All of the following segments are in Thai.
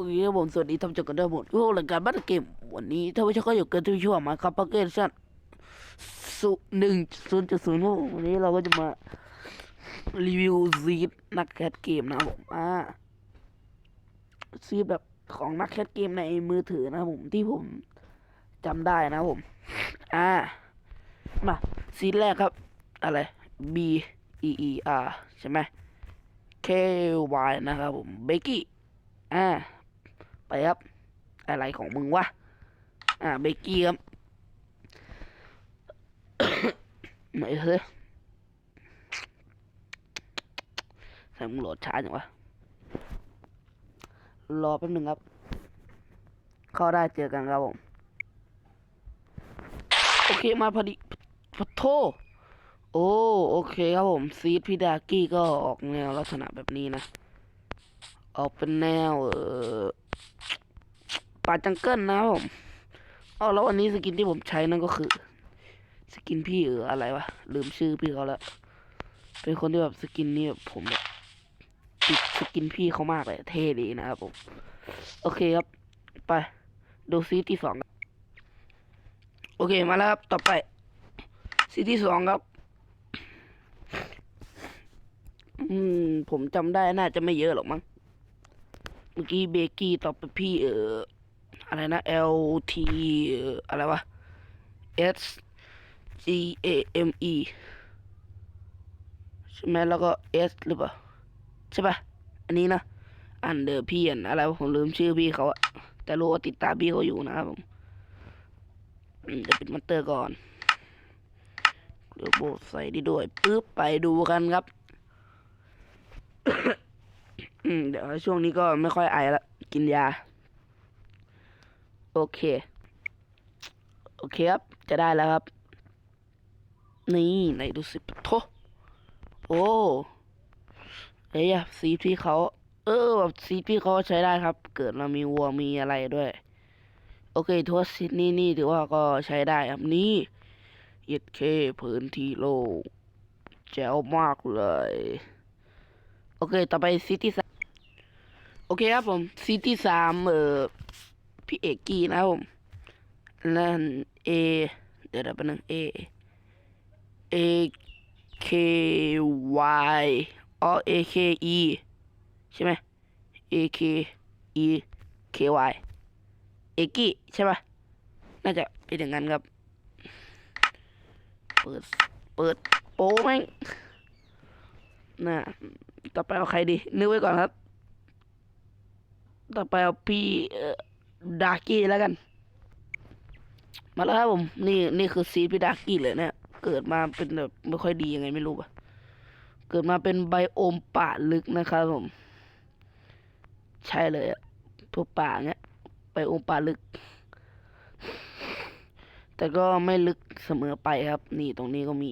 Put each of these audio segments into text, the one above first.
โอเคครับผมสวัสดีท่านผู้ชมกันด้วยหมดทุกรายการบัตรเกมวันนี้ท่านผู้ชมก็อยู่กันที่ช่วงมาครับพักเกชั่นสุหนึ่งศูนย์จุดศูนย์วันนี้เราก็จะมารีวิวซีดนักแคสเกมนะครับผมอ่าซีดแบบของนักแคสเกมในมือถือนะครับผมที่ผมจำได้นะผม อ่า มาซีดแรกครับ อะไร B E E R ใช่ไหม K Y นะครับผมเบกกี้อ่า ไปครับ อะไรของมึงวะ อ่าเบกกี้ครับไหนเฮ้ยใส่มึงโหลดช้าจังวะ รอแป๊บหนึ่งครับ เข้าได้เจอกันครับผม โอเคมาพอดีพอโทษโอ้โอเคครับผม ซีดพิดากี้ก็ออกแนวลักษณะแบบนี้นะ ออกเป็นแนวเออ ป่าจังเกิลนะครับผมอ๋อแล้ววันนี้สกินที่ผมใช้นั่นก็คือ สกินพี่เอออะไรวะลืมชื่อพี่เขาแล้วเป็นคนที่แบบสกินนี้แบบผมแบบติดสกินพี่เขามากเลยเท่ดีนะครับผม โอเคครับ ไป ดูซีที่สองโอเคมาแล้วครับ ต่อไปซีที่สองครับ อืม ผมจำได้น่าจะไม่เยอะหรอกมั้ง เมื่อกี้เบกกี้ตอบไปพี่เอออะไรนะ L T อะไรวะ S G A M E ใช่ไหมแล้วก็ S หรือเปล่า ใช่ปะอันนี้นะ อันเดอร์พี่อันอะไรผมลืมชื่อพี่เขาอะแต่รู้ว่าติดตามพี่เขาอยู่นะครับผมอืมเดี๋ยวปิดมันเตอร์ก่อนเดี๋ยวโบใส่ดีด้วยปึ๊บไปดูกันครับ อืมเดี๋ยวช่วงนี้ก็ไม่ค่อยไอละกินยา โอเค โอเคครับ จะได้แล้วครับ นี่ไหนดูสิโทโอ้เฮ้ยอะสีที่เขา เออแบบสีที่เขาใช้ได้ครับ เกิดมามีวัวมีอะไรด้วย โอเคทัวซิดนี่นี่ถือว่าก็ใช้ได้ครับนี่เย็ดเคพื้นที่โลกแจ๋วมากเลย โอเค ต่อไปซิตี้ส เคครับผมซิตี้สามเอ่อพี่เอกกี้นะครับผมนั่นเอเดี๋ยวแป๊บนึงเอ A K Y อ๋อ A K E ใช่ไหม A K E K Y เอกกี้ใช่ปะน่าจะเป็นอย่างนั้นครับ เปิด เปิดโป้แม่งน่ะต่อไปเอาใครดี นึกไว้ก่อนครับ ต่อไปเอาพี่ดากี้แล้วกัน มาแล้วครับผม นี่นี่คือซีดพี่ดากี้เลยเนี่ย เกิดมาเป็นแบบไม่ค่อยดียังไงไม่รู้ปะเกิดมาเป็นไบโอมป่าลึกนะครับผม ใช่เลยอะพวกป่าเนี้ยไบโอมป่าลึก แต่ก็ไม่ลึกเสมอไปครับ นี่ตรงนี้ก็มี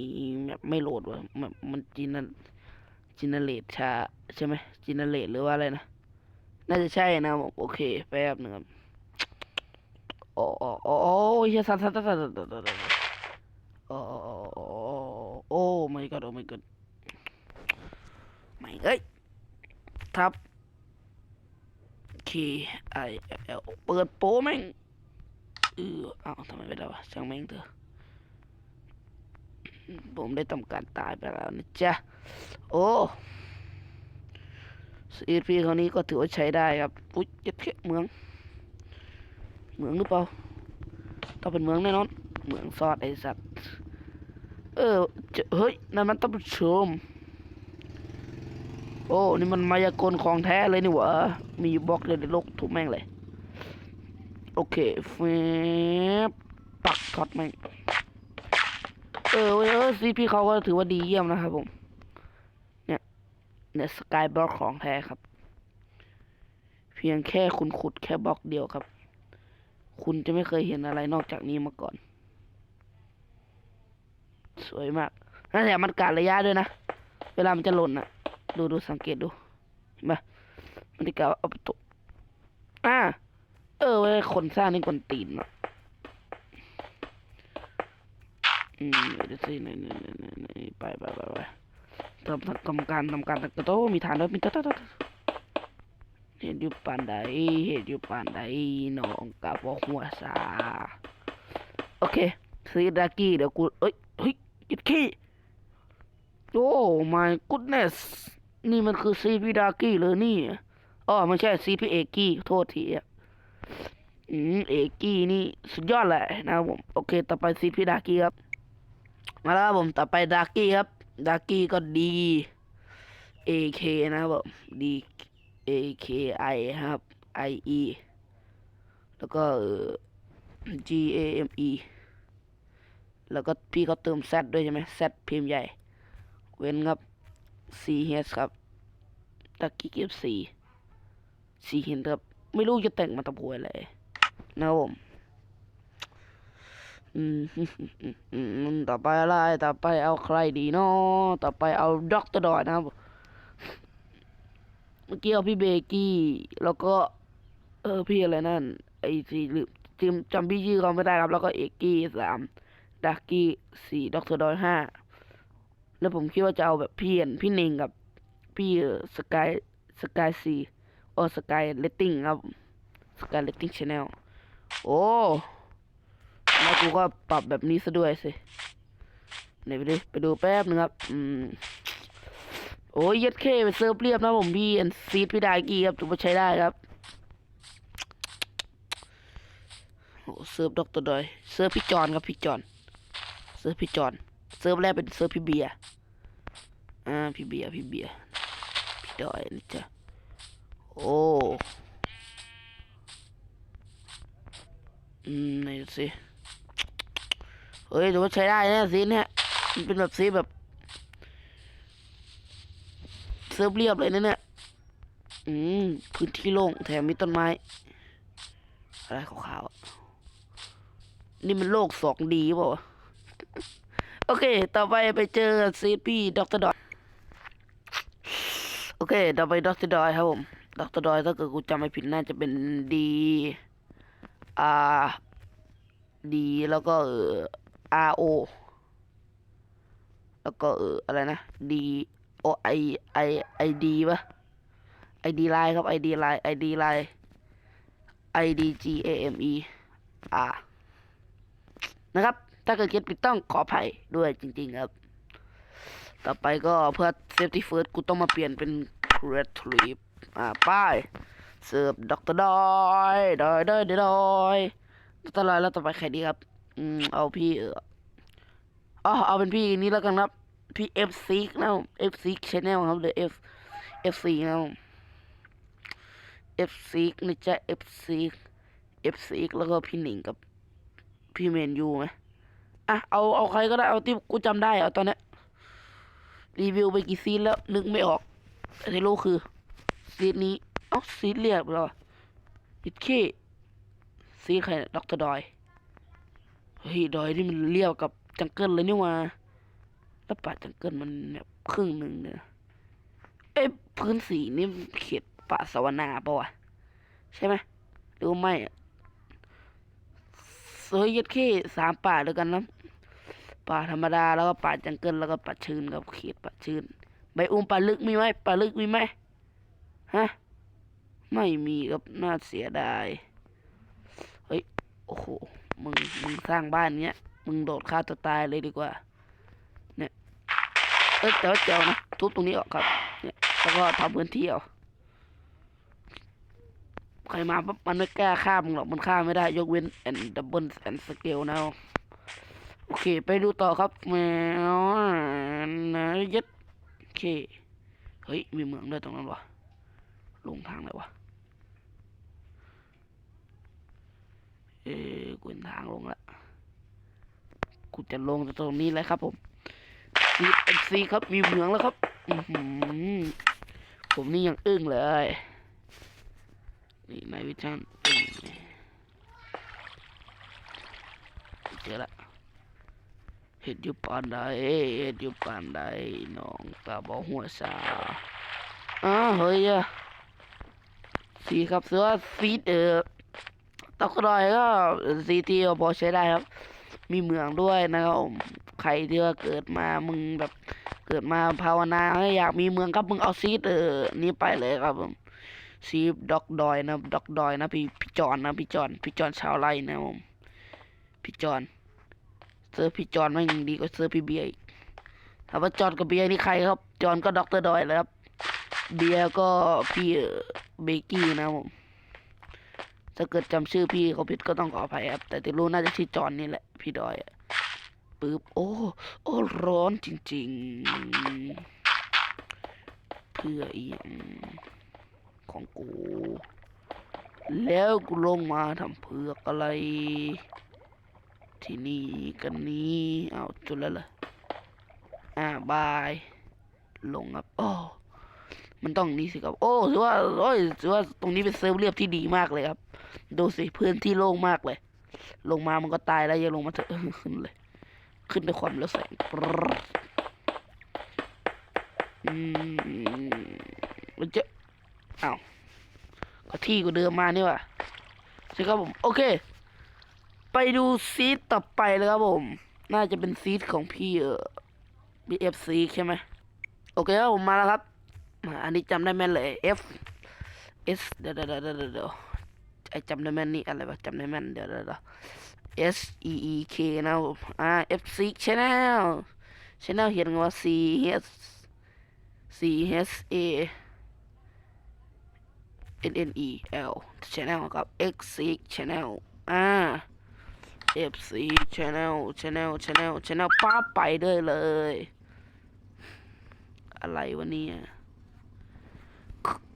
แบบไม่โหลดว่ะมันจินนจินเนเรตชาใช่ไหมจินเนเรตหรือว่าอะไรนะ น่าจะใช่นะผมโอเคแป๊บนึงครับโอ้โอ้โอ้ยสัตว์สัตว์สัตว์สัตว์สัตว์สัสโอ้โอ้โอ้โอ้โอ้ my god โอ้ my god ไม่เอ้ยทับ K I L เปิดโป้แม่งเอออ้าวทำไมไม่ได้วะช่างแม่งเถอะผมได้ทำการตายไปแล้วนะจ๊ะ โอ้ ซีพีครานี้ก็ถือว่าใช้ได้ครับอุ๊ยเจ็ดแค่เมือง เมืองหรือเปล่าต้องเป็นเมืองแน่นอน เมืองซอดไอสัตว์ เออเฮ้ยนั่นมันต้องชม โอ้นี่มันมายากลของแท้เลยนี่หวะมีบล็อกเดียวในโลกถูกแม่งเลย โอเคเฟบปักท็อตแม่ง เออเออซีพีเขาก็ถือว่าดีเยี่ยมนะครับผม สกายบล็อกของแท้ครับ เพียงแค่คุณขุดแค่บล็อกเดียวครับ คุณจะไม่เคยเห็นอะไรนอกจากนี้มาก่อน สวยมากนั่นแหละมันการระยะด้วยนะ เวลามันจะหล่นอะดูดูสังเกตดูเห็นปะมันจะกาเอาไปตกอ่าเออเว้ยคนสร้างนี่คนตีนเนาะอืมเดี๋ยวสิไหนไหนไหนไหนไหนไปไปไปไป ทำทำการทำการตะโตมีฐานด้วมีตะตะตะนี่ห็นอยู่ปานใดเห็นอยู่ปานใดน้องกับหัวซาโอเคซีดากี้เดี๋ยวกูเอ้ยเฮ้ยยิดขี้โอ้ my goodness นี่มันคือซีพีดากี้เลยนี่อ๋อไม่ใช่ซีพีเอกี้โทษทีอะอืมเอกี้นี่สุดยอดแหละนะครับผม โอเค ต่อไปซีพีดากี้ครับ มาแล้วผมต่อไปดากี้ครับ ดากี้ก็ดี AK นะครับผม D AKI ครับ IE แล้วก็ GAME แล้วก็พี่เขาเติม Z ด้วยใช่ไหม Z พิมพ์ใหญ่ เว้นครับ CH ครับตะกี้เก็บ C C เห็นครับ ไม่รู้จะแต่งมาตะโพยอะไรนะครับผม ต่อไปอะไร ต่อไปเอาใครดีเนาะต่อไปเอาด็อกเตอร์ดอยนะครับ เมื่อกี้เอาพี่เบกกี้ แล้วก็ เออพี่อะไรนั่น ไอซีลืมจำจำพี่ชื่อเขาไม่ได้ครับ แล้วก็เอกกี้สามดักกี้สี่ด็อกเตอร์ดอยห้า แล้วผมคิดว่าจะเอาแบบพี่เอ็นพี่เน่งกับ พี่สกายสกายซีโอสกายเลตติ้งครับสกายเลตติ้งชาแนลโอ้ แล้วกูก็ปรับแบบนี้ซะด้วยสิไหนไปดูไปดูแป๊บนึงครับ อืม โอ้ยยัดเคไปเซิร์ฟเรียบนะผมพี่อันซีดพี่ดายกี้ครับถือว่าใช้ได้ครับโอ้เซิร์ฟด็อกเตอร์ดอยเซิร์ฟพี่จอนครับพี่จอนเซิร์ฟพี่จอนเซิร์ฟแรกเป็นเซิร์ฟพี่เบียร์อ่าพี่เบียร์พี่เบียร์พี่ดอยนี่จ้ะโอ้อืมไหนสิ เฮ้ยถือว่าใช้ได้นะซีนเนี่ยมันเป็นแบบซีแบบเซิร์ฟเรียบเลยนะเนี่ยอืมพื้นที่โล่งแถมมีต้นไม้ อะไรขาวๆอะนี่มันโลกสองดีเปล่าวะโอเค ต่อไปไปเจอซีพี่ด็อกเตอร์ดอยโอเค ต่อไปด็อกเตอร์ดอยครับผมด็อกเตอร์ดอยถ้าเกิดกูจำไม่ผิดน่าจะเป็นดี อ่า ดีแล้วก็เออ R O แล้วก็เอออะไรนะ D O I I I D ปะ I D ไลน์ครับ I D ไลน์ I D ไลน์ I D G A M E R นะครับ ถ้าเกิดเขียนผิดต้องขออภัยด้วยจริง ๆ ครับ ต่อไปก็เพื่อ safety first กูต้องมาเปลี่ยนเป็น red trip อ่า ป้ายเสิร์ฟด็อกเตอร์ดอย ดอยดอยดอยดอยด็อกเตอร์ดอยแล้วต่อไปใครดีครับ อืมเอาพี่เอออ๋อเอาเป็นพี่นี้แล้วกันครับ พี่ F C นะผม F C Channel ครับหรือ F F C นะผม F C นะจ๊ะ F C F C แล้วก็พี่หนิงกับ พี่เมนยูไหมอะเอาเอาใครก็ได้เอาที่กูจำได้เอาตอนนี้รีวิวไปกี่ซีนแล้วนึกไม่ออกแต่ที่รู้คือซีนนี้เอ้าซีนเรียบแล้วยิดเคซีนใครด็อกเตอร์ดอย เฮ้ยดอยนี่มันเรียบกับจังเกิลเลยนี่ว่าแล้วป่าจังเกิลมันแบบครึ่งหนึ่งเนี่ยเอ้ยพื้นสีนี่เขตป่าสวนาปะวะใช่ไหมหรือไม่เฮ้ยยัดเข้สามป่าด้วยกันนะป่าธรรมดาแล้วก็ป่าจังเกิลแล้วก็ป่าชื้นกับเขตป่าชื้นใบอุ้มป่าลึกมีไหมป่าลึกมีไหมฮะไม่มีครับน่าเสียดายเฮ้ยโอ้โห มึงมึงสร้างบ้านเนี้ย มึงโดดฆ่าตัวตายเลยดีกว่า เนี่ย เอ้ยแต่ว่าเจ้านะทุบตรงนี้ออกครับ เนี่ยแล้วก็ทำพื้นที่เอาใครมาปั๊บมันไม่กล้าฆ่ามึงหรอกมันฆ่าไม่ได้ ยกเว้นแอนดับเบิลแอนสเกลนะโอเค ไปดูต่อครับแมวนะยัดโอเค เฮ้ย มีเมืองด้วยตรงนั้นวะลงทางไหนวะ ออกูเห็นทางลงละกูจะลงจากตรงนี้เลยครับผมซีเอ็ซีครับมีเมืองแล้วครับผมนี่ยังอึ้งเลย นี่นายวิชันอึ้งเลยเจอละเห็ดอยู่ปานใดเห็ดอยู่ปานใดน้องตาบอหัวสาอ้าเฮ้ยอะสีครับเสือฟีดเออ ตอกดอยก็ซีทีพอใช้ได้ครับ มีเมืองด้วยนะครับผมใครที่ว่าเกิดมามึงแบบเกิดมาภาวนาอยากมีเมืองครับมึงเอาซีดเออนี้ไปเลยครับผมซีฟด็อกดอยนะด็อกดอยนะพี่พี่จอนนะพี่จอนพี่จอนชาวไร่นะผมพี่จอนเซิร์พี่จอนไม่งดีกว่าเซิร์พี่เบียร์อีกถามว่าจอนกับเบียร์นี่ใครครับ จอนก็ด็อกเตอร์ดอยเลยครับเบียร์ก็พี่เบกกี้นะผม ถ้าเกิดจำชื่อพี่เขาผิดก็ต้องขออภัยครับ แต่ที่รู้น่าจะชื่อจอนนี่แหละ พี่ดอยปึ๊บโอ้โอ้ร้อนจริง ๆ เพื่ออีกของกู แล้วกูลงมาทำเพือกอะไร ที่นี่กันนี้เอาจุดแล้วเหรออ่าบาย ลงครับโอ้ มันต้องนี่สิครับ โอ้ถือว่าโอ้ยถือว่าตรงนี้เป็นเซิร์ฟเรียบที่ดีมากเลยครับ ดูสิพื้นที่โล่งมากเลย ลงมามันก็ตายแล้วยังลงมาเถอะขึ้นเลย ขึ้นด้วยความเร็วแสงอืมมันจะอ้าวก็ที่กูเดิมมานี่ว่ะใช่ครับผม โอเค ไปดูซีดต่อไปเลยครับผม น่าจะเป็นซีดของพี่เออ BFC ใช่ไหมโอเคครับผมมาแล้วครับ อันนี้จำได้แม่นเลย F S เดี๋ยวเดี๋ยวเดี๋ยวเดี๋ยวเดี๋ยวไอจำได้แม่นนี่อะไรวะจำได้แม่นเดี๋ยวเดี๋ยวเดี๋ยว S E E K นะครับผมอ่า F C Channel Channel เขียนว่า C H C H A N N E L Channel กับ X C Channel อ่า F C Channel Channel Channel Channel ป้าไปด้เลย อะไรวะเนี่ย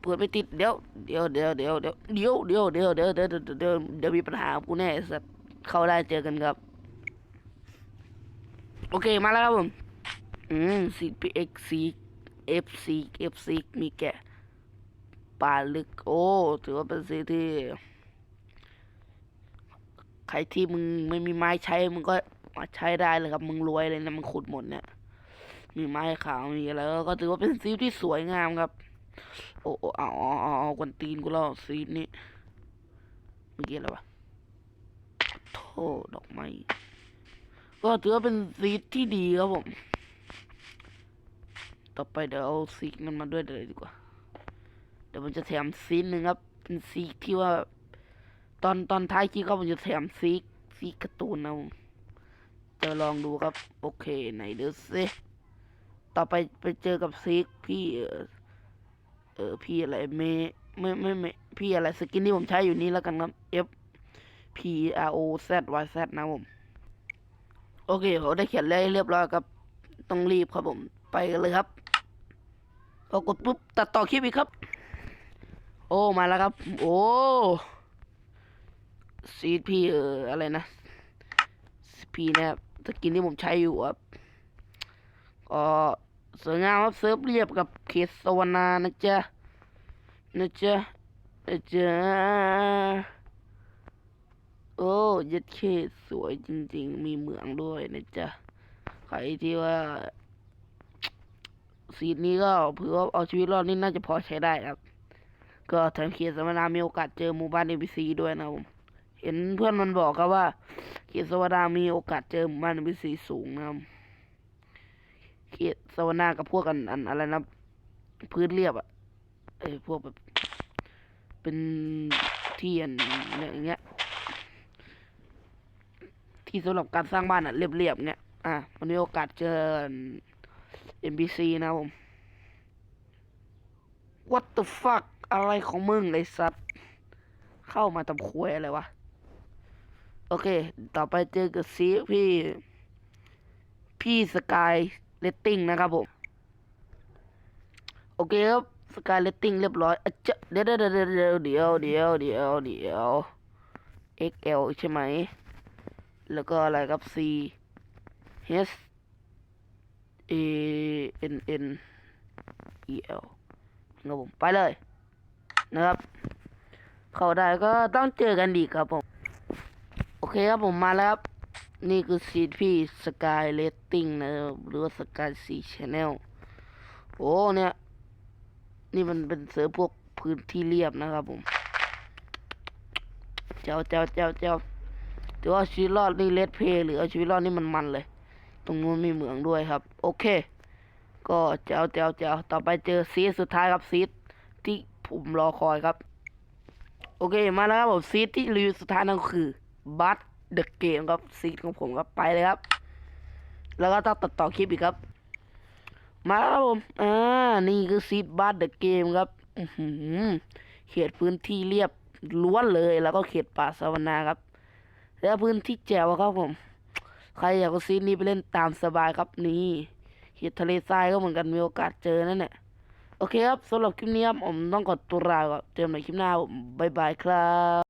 เปิดไม่ติดเดี๋ยวเดี๋ยวเดี๋ยวเดี๋ยวเดี๋ยวเดี๋ยวเดี๋ยวเดี๋ยวเดี๋ยวเดี๋ยวเดี๋ยวเดี๋ยวมีปัญหากูแน่ไอ้สัสเข้าได้เจอกันครับ โอเคมาแล้วครับผมอืม CPX C FC FC มีแกะปลาลึกโอ้ถือว่าเป็นซีที่ใครที่มึงไม่มีไม้ใช้มึงก็มาใช้ได้เลยครับ มึงรวยเลยนะมึงขุดหมดเนี่ยมีไม้ขาวมีอะไรก็ถือว่าเป็นซีที่สวยงามครับ โอ้โอ้เอาเอาเอากวนตีนกูแล้วซีดนี้เมื่อกี้อะไรวะโธ่ดอกไม้ก็ถือว่าเป็นซีดที่ดีครับผม ต่อไปเดี๋ยวเอาซีกนั้นมาด้วยเลยดีกว่า เดี๋ยวมันจะแถมซีดหนึ่งครับ เป็นซีกที่ว่า ตอนตอนท้ายคลิปก็มันจะแถมซีกซีกการ์ตูนนะจะลองดูครับ โอเคไหนเดี๋ยวซิต่อไปไปเจอกับซีกพี่ เออพี่อะไรเมไม่ไม่ไม่พี่อะไรสกินที่ผมใช้อยู่นี้แล้วกันครับ F P R O Z Y Z นะผม โอเคผมได้เขียนเรียบร้อยครับ ต้องรีบครับผม ไปกันเลยครับพอกดปุ๊บตัดต่อคลิปอีกครับ โอ้มาแล้วครับ โอ้ซีดพี่เอออะไรนะพีนะครับสกินที่ผมใช้อยู่ครับก็ สวยงามครับเซิร์ฟเรียบกับเขตสวรรณานะจ๊ะนะจ๊ะนะจ๊ะโอ้ยัดเขตสวยจริง ๆ มีเหมืองด้วยนะจ๊ะใครที่ว่าสีดนี้ก็เผื่อเอาชีวิตรอดนี่น่าจะพอใช้ได้ครับ ก็ทางเขตสวรรณามีโอกาสเจอหมู่บ้านเอ c ซีด้วยนะผมเห็นเพื่อนมันบอกครับว่าเขตสวรรณามีโอกาสเจอหมู่บ้านเอ c ซีสูงนะครับ เขตสวรรณากับพวกอันอันอะไรนะพื้นเรียบอะเอพวกแบบเป็นที่อันอย่างเงี้ย ที่สำหรับการสร้างบ้านอะเรียบๆเงี้ยอะมันมีโอกาสเจอ NPC นะครับผม What the fuck อะไรของมึงเลยสัตว์เข้ามาตำควยอะไรวะ โอเค ต่อไปเจอกับซีพี่ พี่สกาย เลตติ้งนะครับผม โอเคครับสกายเลตติ้งเรียบร้อยอะจะเดี๋ยวเดี๋ยวเดี๋ยวเดี๋ยวเดี๋ยวเดี๋ยวเดี๋ยวเดี๋ยว XL ใช่ไหม แล้วก็อะไรครับ C H A N N E L นะครับผมไปเลยนะครับ เข้าได้ก็ต้องเจอกันดีครับผม โอเคครับผมมาแล้วครับ นี่คือซีดพี่สกายเลตติ้งนะครับหรือว่าสกายซีชแนลโอ้เนี่ย นี่มันเป็นเสือพวกพื้นที่เรียบนะครับผม เจ้าเจ้าเจ้าเจ้าถือว่าชีวิตรอดนี่เลดเพย์หรือเอาชีวิตรอดนี่มันมันเลย ตรงนู้นมีเหมืองด้วยครับ โอเค ก็เจ้าเจ้าเจ้าต่อไปเจอซีดสุดท้ายครับซีดที่ผมรอคอยครับ โอเคมาแล้วครับผมซีดที่รีวิวสุดท้ายนั่นก็คือบัต เดอะเกมครับซีดของผมครับไปเลยครับ แล้วก็ต้องตัดต่อคลิปอีกครับ มาแล้วครับผมอ่านี่คือซีดบัตเดอะเกมครับอือหือเขตพื้นที่เรียบล้วนเลยแล้วก็เขตป่าสาวนาครับ แล้วพื้นที่แจ๋วครับผม ใครอยากเอาซีนนี้ไปเล่นตามสบายครับนี่เขตทะเลทรายก็เหมือนกันมีโอกาสเจอนั่นแหละโอเคครับสำหรับคลิปนี้ครับผมต้องขอตัวลาก่อนเจอกันใหม่คลิปหน้าผมบ๊ายบายครับ